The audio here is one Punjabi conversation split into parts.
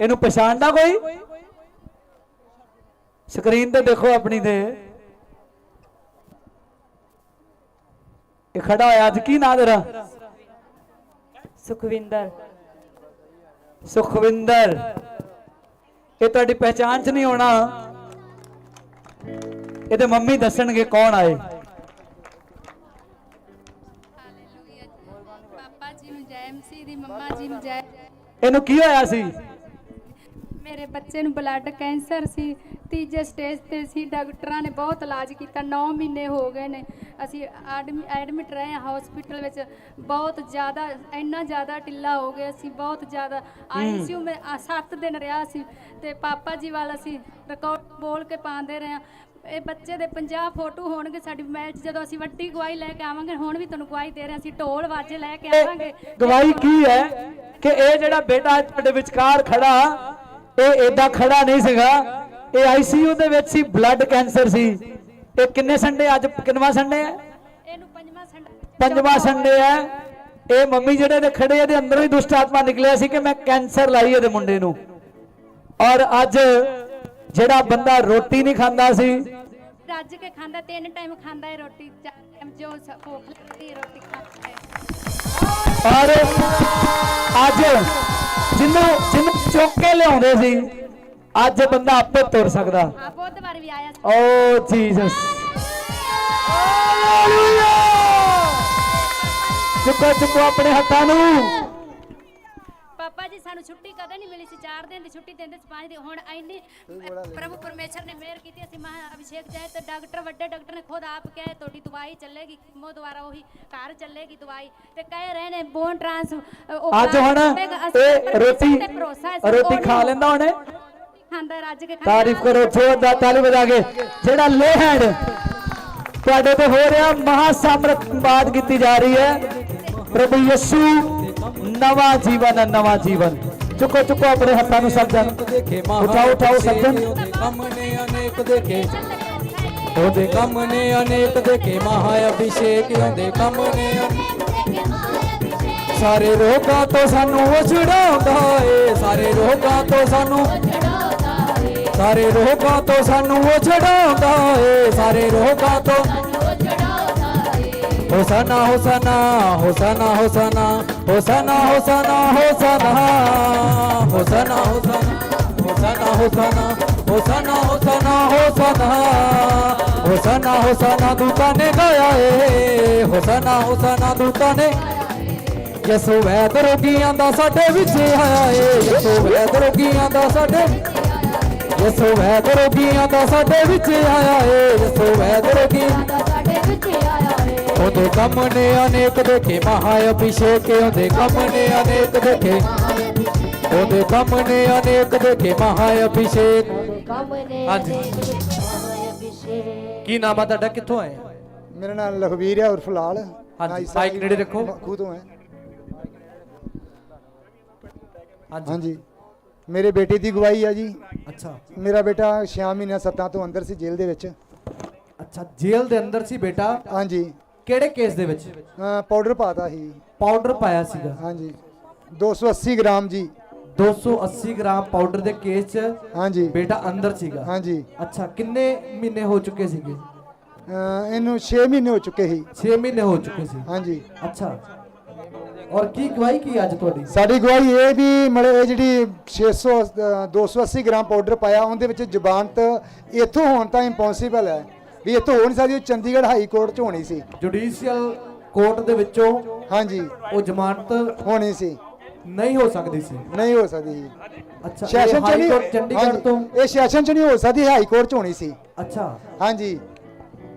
ਇਹਨੂੰ ਪਛਾਣਦਾ ਕੋਈ? ਸਕਰੀਨ ਤੇ ਦੇਖੋ ਆਪਣੀ ਤੇ। ਇਹ ਖੜਾ ਹੋਇਆ ਅੱਜ ਕੀ ਨਾਂ ਤੇਰਾ? ਸੁਖਵਿੰਦਰ। ਸੁਖਵਿੰਦਰ। ਇਹ ਤੁਹਾਡੀ ਪਹਿਚਾਣ ਚ ਨਹੀਂ ਹੋਣਾ। ਇਹਦੇ ਮੰਮੀ ਦੱਸਣਗੇ ਕੌਣ ਆਏ ਹਾਲੇਲੂਇਆ ਪਾਪਾ ਜੀ ਨੂੰ ਜੈ ਐਮਸੀ ਦੀ ਮੰਮਾ ਜੀ ਨੂੰ ਜੈ ਇਹਨੂੰ ਕੀ ਹੋਇਆ ਸੀ? ਮੇਰੇ ਬੱਚੇ ਨੂੰ ਬਲੱਡ ਕੈਂਸਰ ਸੀ ਤੀਜੇ ਸਟੇਜ ਤੇ ਸੀ ਡਾਕਟਰਾਂ ਨੇ ਬਹੁਤ ਇਲਾਜ ਕੀਤਾ 9 ਮਹੀਨੇ ਹੋ ਗਏ ਨੇ। ਅਸੀਂ ਐਡਮਿਟ ਰਹੇ ਹਾਂ ਹਸਪੀਟਲ ਵਿੱਚ ਬਹੁਤ ਜ਼ਿਆਦਾ ਇੰਨਾ ਜ਼ਿਆਦਾ ਢਿੱਲਾ ਹੋ ਗਿਆ ਸੀ ਬਹੁਤ ਜ਼ਿਆਦਾ। ਆਈਸੀਯੂ ਮੈਂ 7 ਦਿਨ ਰਿਹਾ ਸੀ ਤੇ ਪਾਪਾ ਜੀ ਵਾਲਾ ਅਸੀਂ ਰਿਕਾਰਡ ਬੋਲ ਕੇ ਪਾਉਂਦੇ ਰਹੇ ਹਾਂ। ਇਹ ਬੱਚੇ ਦੇ 50 ਫੋਟੋ ਹੋਣਗੇ ਸਾਡੀ ਮੈਚ ਜਦੋਂ ਅਸੀਂ ਵੱਡੀ ਗਵਾਹੀ ਲੈ ਕੇ ਆਵਾਂਗੇ ਹੁਣ ਵੀ ਤੁਹਾਨੂੰ ਗਵਾਹੀ ਦੇ ਰਹੇ ਅਸੀਂ ਢੋਲ ਵਾਜੇ ਲੈ ਕੇ ਆਵਾਂਗੇ। ਗਵਾਹੀ ਕੀ ਹੈ ਕਿ ਇਹ ਜਿਹੜਾ ਬੇਟਾ ਤੁਹਾਡੇ ਵਿਚਕਾਰ ਖੜਾ ਇਹ ਏਦਾਂ ਖੜਾ ਨਹੀਂ ਸੀਗਾ। ਇਹ ਆਈਸੀਯੂ ਦੇ ਵਿੱਚ ਸੀ ਬਲੱਡ ਕੈਂਸਰ ਸੀ। ਇਹ ਕਿੰਨੇ ਸੰਡੇ ਅੱਜ ਕਿੰਨਵਾ ਸੰਡੇ ਹੈ? ਇਹਨੂੰ ਪੰਜਵਾਂ ਸੰਡੇ ਪੰਜਵਾਂ ਸੰਡੇ ਹੈ। ਇਹ ਮੰਮੀ ਜਿਹੜੇ ਨੇ ਖੜੇ ਇਹਦੇ ਅੰਦਰੋਂ ਹੀ ਦੁਸ਼ਟ ਆਤਮਾ ਨਿਕਲਿਆ ਸੀ ਕਿ ਮੈਂ ਕੈਂਸਰ ਲਾਈ ਇਹਦੇ ਮੁੰਡੇ ਨੂੰ। ਔਰ ਅੱਜ ਜਿਹੜਾ ਬੰਦਾ ਰੋਟੀ ਨਹੀਂ ਖਾਂਦਾ ਸੀ। ਰੱਜ ਕੇ ਖਾਂਦਾ ਤਿੰਨ ਟਾਈਮ ਖਾਂਦਾ ਹੈ ਰੋਟੀ ਚਾਰ ਟਾਈਮ ਜੋ ਭੁੱਖ ਲੱਗਦੀ ਰੋਟੀ ਖਾਂਦਾ ਹੈ। ਔਰ ਅੱਜ ਜਿਹਨੂੰ ਚੁੱਕ ਕੇ ਲਿਆਉਂਦੇ ਸੀ। ਅੱਜ ਬੰਦਾ ਆਪੇ ਤੁਰ ਸਕਦਾ। ਆ ਬੁੱਧਵਾਰ ਵੀ ਆਇਆ ਸੀ। ਓ ਜੀਸਸ। ਚੁੱਕੋ ਚੁੱਕੋ ਆਪਣੇ ਹੱਥਾਂ ਨੂੰ। ਪਾਪਾ ਜੀ ਸਾਨੂੰ ਛੁੱਟੀ ਕਦੇ ਨਹੀਂ ਮਿਲੀ ਸੀ? 4 ਦਿਨ ਦੀ ਛੁੱਟੀ ਦਿੰਦੇ ਸੀ 5 ਦੀ ਹੁਣ ਇੰਨੀ ਪ੍ਰਭੂ ਪਰਮੇਸ਼ਰ ਨੇ ਮਿਹਰ ਕੀਤੀ ਅਸੀਂ ਮਹਾ ਅਭਿਸ਼ੇਕ ਜਾਏ ਤੇ ਡਾਕਟਰ ਵੱਡੇ ਡਾਕਟਰ ਨੇ ਖੁਦ ਆਪ ਕਹੇ ਤੁਹਾਡੀ ਦਵਾਈ ਚੱਲੇਗੀ। ਕੀਮੋ ਦੁਆਰਾ ਉਹੀ ਘਰ ਚੱਲੇਗੀ ਦਵਾਈ। ਤੇ ਕਹਿ ਰਹੇ ਨੇ ਬੋਨ ਟ੍ਰਾਂਸ ਅੱਜ ਹੁਣ ਇਹ ਰੋਟੀ ਰੋਟੀ ਖਾ ਲੈਂਦਾ ਉਹਨੇ ਖਾਂਦਾ ਰੱਜ ਕੇ ਖਾਂਦਾ ਤਾਰੀਫ ਕਰੋ ਜ਼ੋਰਦਾਰ ਤਾਲੀ ਵਜਾ ਕੇ। ਜਿਹੜਾ ਲੇਹੜ ਤੁਹਾਡੇ ਤੇ ਹੋ ਰਿਹਾ ਮਹਾ ਸਮਰਤ ਬਾਤ ਕੀਤੀ ਜਾ ਰਹੀ ਹੈ। ਪ੍ਰਭੂ ਯਿਸੂ ਨਵਾਂ ਜੀਵਨ નવા જીવન ચૂકો ચૂકો આપણે હતાનું સર્જન ઉઠાવ ઉઠાવ સર્જન અમને ਉਹਦੇ ਕੰਮ ਨੇ ਅਨੇਕ ਦੇਖੇ। ਮਹਾ ਅਭਿਸ਼ੇਕ ਉਹਦੇ ਕੰਮ ਨੇ ਸਾਰੇ ਰੋਗਾਂ ਤੋਂ ਸਾਨੂੰ ਛੁਡਾਉਂਦਾ ਏ। ਸਾਰੇ ਰੋਗਾਂ ਤੋਂ ਸਾਨੂੰ ਸਾਰੇ ਰੋਗਾਂ ਤੋਂ ਸਾਨੂੰ ਛੁਡਾਉਂਦਾ ਏ। ਸਾਰੇ ਰੋਗਾਂ ਤੋਂ ਹੋਸਨਾ ਹੋਸਨਾ ਹੋਸਨਾ ਹੋਸਨਾ ਹੋਸਨਾ ਹੋਸਨਾ ਹੋਸਨਾ ਹੋਸਨਾ ਹੋਸਨਾ ਹੋਸਨਾ ਹੋਸਨਾ ਹੋਸਨਾ ਹੋਸਨਾ ਹੋਸਨਾ ਹੋਸਨਾ ਹੋਸਨਾ ਦੂਤਾਂ ਨੇ ਗਾਇਆ ਏ ਹੋਸਨਾ ਹੋਸਨਾ ਦੂਤਾ ਨੇ ਯਸੂ ਵੈਦ ਰੋਗੀਆਂ ਦਾ ਸਾਡੇ ਵਿੱਚ ਆਇਆ ਏ ਯਸੂ ਵੈਦ ਰੋਗੀਆਂ ਦਾ ਸਾਡੇ ਯਸੂ ਵੈਦ ਰੋਗੀਆਂ ਦਾ ਸਾਡੇ ਵਿੱਚ ਆਇਆ ਏ ਯਸੂ ਵੈਦ ਰੋਗੀਆਂ ਉਹਦੇ ਕੰਮ ਨੇ ਅਨੇਕ ਦੇਖੇ ਮਹਾ ਅਭਿਸ਼ੇਕ ਉਹਦੇ ਕੰਮ ਨੇ ਅਨੇਕ ਦੇਖੇ। ਉਹਦੇ ਕੰਮ ਨੇ ਅਨੇਕ ਦੇਖੇ ਮਹਾ ਅਭਿਸ਼ੇਕ। ਹਾਂਜੀ। ਕੀ ਨਾਮ ਆ ਤੁਹਾਡਾ? ਕਿੱਥੋਂ ਆਏ? ਮੇਰਾ ਨਾਮ ਲਖਵੀਰ ਹੈ ਉਰਫ ਲਾਲ। ਹਾਂਜੀ, ਮਾਈਕ ਨੇੜੇ ਰੱਖੋ। ਮੱਖੂ ਤੋਂ ਹੈ ਹਾਂਜੀ। ਹਾਂਜੀ। ਮੇਰੇ ਬੇਟੇ ਦੀ ਗਵਾਹੀ ਆ ਜੀ। ਅੱਛਾ। ਮੇਰਾ ਬੇਟਾ 6 ਮਹੀਨੇ 7 ਤੋਂ ਅੰਦਰ ਸੀ ਜੇਲ੍ਹ ਦੇ ਵਿੱਚ। ਅੱਛਾ ਜੇਲ੍ਹ ਦੇ ਅੰਦਰ ਸੀ ਬੇਟਾ? ਹਾਂਜੀ। ਕਿਹੜੇ ਕੇਸ ਦੇ ਵਿੱਚ? ਪਾਊਡਰ ਪਾਤਾ ਸੀ। ਪਾਊਡਰ ਪਾਇਆ ਸੀਗਾ। ਹਾਂਜੀ। 280 ਗ੍ਰਾਮ ਜੀ। 280 ਗ੍ਰਾਮ ਪਾਊਡਰ ਦੇ ਕੇਸ 'ਚ ਹਾਂਜੀ। ਬੇਟਾ ਅੰਦਰ ਸੀਗਾ। ਹਾਂਜੀ। ਅੱਛਾ ਕਿੰਨੇ ਮਹੀਨੇ ਹੋ ਚੁੱਕੇ ਸੀਗੇ? ਇਹਨੂੰ 6 ਮਹੀਨੇ ਹੋ ਚੁੱਕੇ ਸੀ। 6 ਮਹੀਨੇ ਹੋ ਚੁੱਕੇ ਸੀ। ਹਾਂਜੀ। ਅੱਛਾ। ਔਰ ਕੀ ਗਵਾਹੀ ਕੀ ਅੱਜ ਤੁਹਾਡੀ? ਸਾਡੀ ਗਵਾਹੀ ਇਹ ਵੀ ਮਤਲਬ ਇਹ ਜਿਹੜੀ 600 ਅਹ 280 ਗ੍ਰਾਮ ਪਾਊਡਰ ਪਾਇਆ ਉਹਦੇ ਵਿੱਚ ਜ਼ਬਾਨਤ ਇੱਥੋਂ ਹੋਣ ਤਾਂ ਇੰਪੋਸੀਬਲ ਹੈ। ਵੀ ਇੱਥੋਂ ਹੋ ਨਹੀਂ ਸਕਦੀ ਉਹ ਚੰਡੀਗੜ੍ਹ ਹਾਈ ਕੋਰਟ 'ਚ ਹੋਣੀ ਸੀ। ਜੁਡੀਸ਼ੀਅਲ ਕੋਰਟ ਦੇ ਵਿੱਚੋਂ ਹਾਂਜੀ। ਉਹ ਜ਼ਮਾਨਤ ਹੋਣੀ ਸੀ। ਨਹੀਂ ਹੋ ਸਕਦੀ ਸੀ। ਨਹੀਂ ਹੋ ਸਕਦੀ ਜੀ ਅੱਛਾ ਸੈਸ਼ਨ ਚ ਨਹੀਂ ਚੰਡੀਗੜ੍ਹ ਤੋਂ? ਇਹ ਸੈਸ਼ਨ ਚ ਨਹੀਂ ਹੋ ਸਕਦੀ ਹਾਈ ਕੋਰਟ ਚ ਹੋਣੀ ਸੀ। ਅੱਛਾ। ਹਾਂਜੀ।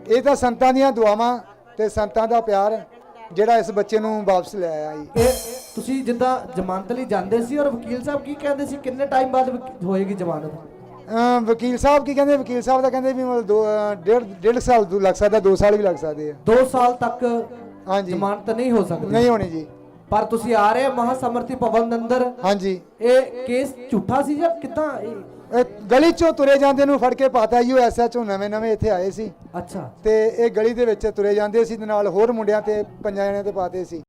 ਇਹ ਤਾਂ ਸੰਤਾਂ ਦੀਆਂ ਦੁਆਵਾਂ ਤੇ ਸੰਤਾਂ ਦਾ ਪਿਆਰ ਜਿਹੜਾ ਇਸ ਬੱਚੇ ਨੂੰ ਵਾਪਸ ਲੈ ਆਇਆ ਜੀ ਇਹ ਤੁਸੀਂ ਜਿੱਦਾਂ ਜ਼ਮਾਨਤ ਲਈ ਜਾਂਦੇ ਸੀ ਔਰ ਵਕੀਲ ਸਾਹਿਬ ਕੀ ਕਹਿੰਦੇ ਸੀ? ਕਿੰਨੇ ਟਾਈਮ ਬਾਅਦ ਹੋਏਗੀ ਜ਼ਮਾਨਤ? ਅਮ ਵਕੀਲ ਸਾਹਿਬ ਕੀ ਕਹਿੰਦੇ? ਵਕੀਲ ਸਾਹਿਬ ਤਾਂ ਕਹਿੰਦੇ ਵੀ ਮਤਲਬ ਦੋ ਅ, ਡੇਢ ਡੇਢ ਸਾਲ ਤੋਂ ਲੱਗ ਸਕਦਾ 2 ਸਾਲ ਵੀ ਲੱਗ ਸਕਦੇ ਆ। 2 ਸਾਲ ਤੱਕ ਹਾਂਜੀ। ਜ਼ਮਾਨਤ ਨਹੀਂ ਹੋ ਸਕਦੀ। ਨਹੀਂ ਹੋਣੀ ਜੀ। ਪਰ ਤੁਸੀਂ ਆ ਰਹੇ ਹੋ ਮਹਾਸਮਰਥੀ ਭਵਨ ਦੇ ਅੰਦਰ। ਹਾਂਜੀ। ਇਹ ਕੇਸ ਝੂਠਾ ਸੀ ਜਾਂ ਕਿਦਾਂ? ਇਹ ਗਲੀ ਚੋਂ ਤੁਰੇ ਜਾਂਦੇ ਨੂੰ ਫੜ ਕੇ ਪਾਤਾ ਜੀ ਉਹ ਐਸਐਚਓ ਨਵੇਂ ਨਵੇਂ ਇੱਥੇ ਆਏ ਸੀ। ਅੱਛਾ। ਤੇ ਇਹ ਗਲੀ ਦੇ ਵਿੱਚ ਤੁਰੇ ਜਾਂਦੇ ਸੀ ਤੇ ਨਾਲ ਹੋਰ ਮੁੰਡਿਆਂ ਤੇ ਪੰਜਾਂ ਜਣਿਆਂ ਤੇ ਪਾਤੇ ਸੀ।